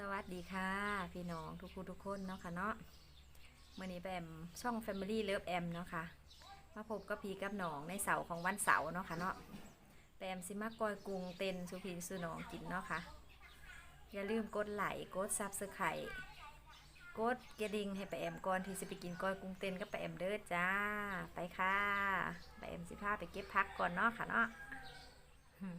สวัสดีค่ะ พี่น้องทุกผู้ทุกคนเนาะค่ะเนาะมื่อนี้แบมช่อง Family Love M เนาะค่ะมาพบกับพี่กับน้องในเสาร์ของวันเสาร์เนาะค่ะเนาะแบมสิมากอยกรุงเต้นสุพีสุน้องกินเนาะค่ะอย่าลืมกดไลค์กดซับสไครต์กดกระดิ่งให้ปแอมก่อนที่จะไปกินก้อยกรุงเต้นกับไปแอมเด้อจ้าไปค่ะปแอมสิพาไปเก็บพักก่อนเนาะค่ะเนาะอืม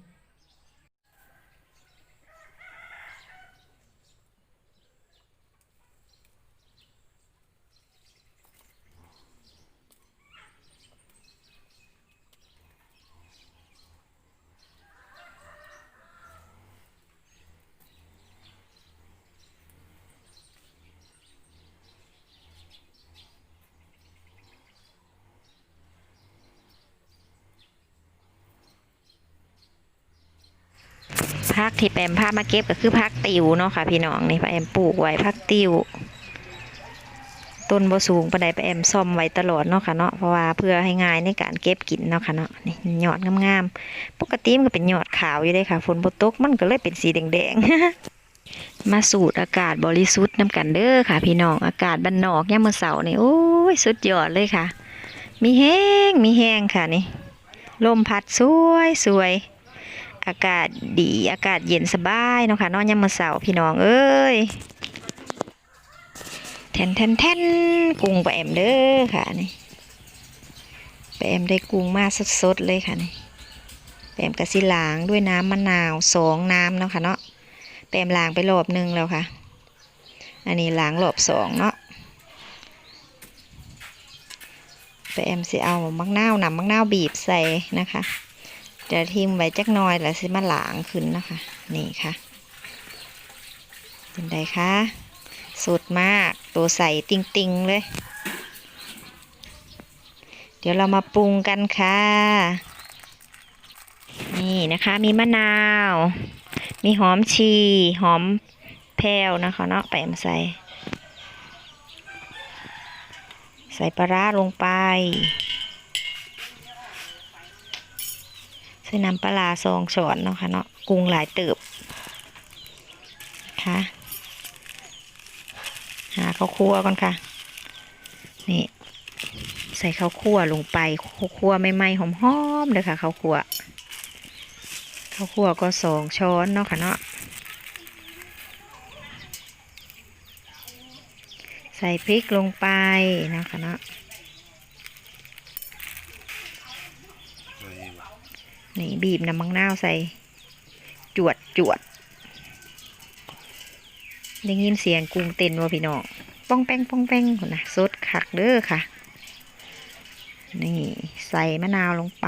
พักที่แปมพามาเก็บก็คือพักติวเนาะค่ะ พี่น้องนี่แอมปลูกไว้พักติวต้นบ่สูงปานใดแอมซ่อมไว้ตลอดเนาะค่ะเนาะเพราะว่าเพื่อให้ง่ายในการเก็บกินเนาะค่ะเนาะนี่ยอดงามๆปกติมันก็เป็นยอดขาวอยู่เลยค่ะฝนบ่ตกมันก็เลยเป็นสีแดงๆมาสูดอากาศบริสุทธิ์น้ำกันเด้อค่ะ พี่น้องอากาศบ้านนอกยามมื้อเช้านี่โอ้ยสุดยอดเลยค่ะ มีแห้งมีแห้งค่ะนี่ลมพัดสวยสวย อากาศดีอากาศเย็นสบายเนาะค่ะนอนยามมื้อเสาร์พี่น้องเอ้ยแทนแทนแทนกุ้งปลาแอมเด้อค่ะนี่ปลาแอมได้กุ้งมาสดๆเลยค่ะนี่ปลาแอมกระสิล้างด้วยน้ำมะนาวสองน้ำเนาะค่ะเนาะปลาแอมล้างไปรอบหนึงแล้วค่ะ อันนี้ล้างรอบสองเนาะปลาแอมสิเอามักนาวนำมักนาวบีบใส่นะคะ จะทิมไว้จักน้อยแล้วสิมาหลางขึ้นนะคะ นี่ค่ะ เป็นไดคะสุดมากตัวใสติงติงๆเลย เดี๋ยวเรามาปรุงกันค่ะ นี่นะคะ มีมะนาว มีหอมชี หอมแพรวนะคะเนาะแปมใส่ ใส่ปลาร้าลงไป ใส่น้ำปลาซองช้อนเนาะค่ะเนาะกุ้งหลายเติบค่ะหาข้าวคั่วก่อนค่ะ นี่ ใส่ข้าวคั่วลงไปข้าวคั่วไม่ไหม้หอมๆเลยค่ะข้าวคั่วข้าวคั่วก็สองช้อนเนาะค่ะเนาะใส่พริกลงไปเนาะค่ะเนาะ นี่บีบน้ำมังนาวใส่ จวดจวดได้ยินเสียงกุ้งเต้นว่าพี่น้องป้องแป้งป้องแป้งคนนะสดคักเด้อค่ะ นี่ใส่มะนาวลงไป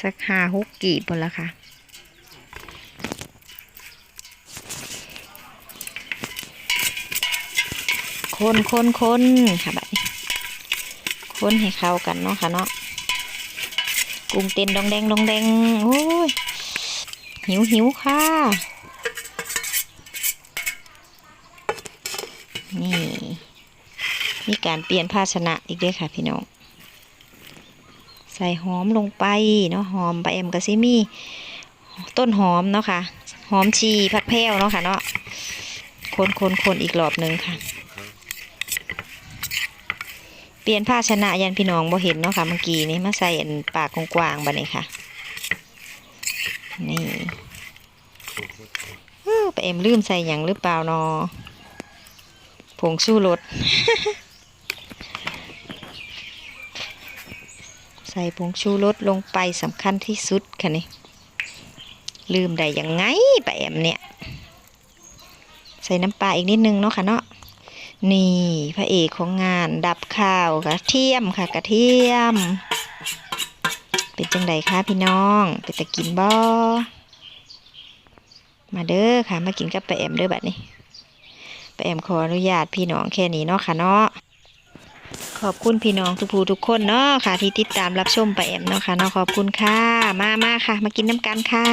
สักห้าหกกีบบนละค่ะคนคนคนค่ะแบบคนให้เข้ากันเนาะค่ะเนาะ กุ้งเต้นดองแดงดองแดงโอ้ยหิวหิวค่ะ นี่ มีการเปลี่ยนภาชนะอีกด้วยค่ะพี่น้อง ใส่หอมลงไปเนาะหอมปลาเอ็มกะซิมีต้นหอมเนาะค่ะ หอมชีผักแพรวเนาะค่ะเนาะคนคนคนอีกรอบหนึ่งค่ะ เปลี่ยนภาชนะยันพี่น้องบ่เห็นเนาะค่ะเมื่อกี้นี้มาใส่อันปากกว้างๆบัดนี้ค่ะ นี่เออไปเอ็มลืมใส่หยังหรือเปล่านาะผงสู้รสใส่ผงชูรสลงไปสำคัญที่สุดค่ะนี่ลืมได้ยังไงไปแอมเนี่ย ใส่น้ำปลาอีกนิดนึงเนาะค่ะเนาะ นี่พระเอกของงานดับข้าวกระเทียมค่ะกระเทียม เป็นจังไดคะพี่น้องเป็นตะกินบ่มาเด้อค่ะ มากินกับป้าแอมเด้อบัดนี้ป้าแอมขออนุญาตพี่น้องแค่นี้เนาะค่ะเนาะขอบคุณพี่น้องทุกผู้ทุกคนเนาะค่ะ ที่ติดตามรับชมป้าแอมเนาะค่ะเนาะขอบคุณค่ะ มามาค่ะ มากินน้ำกันค่ะ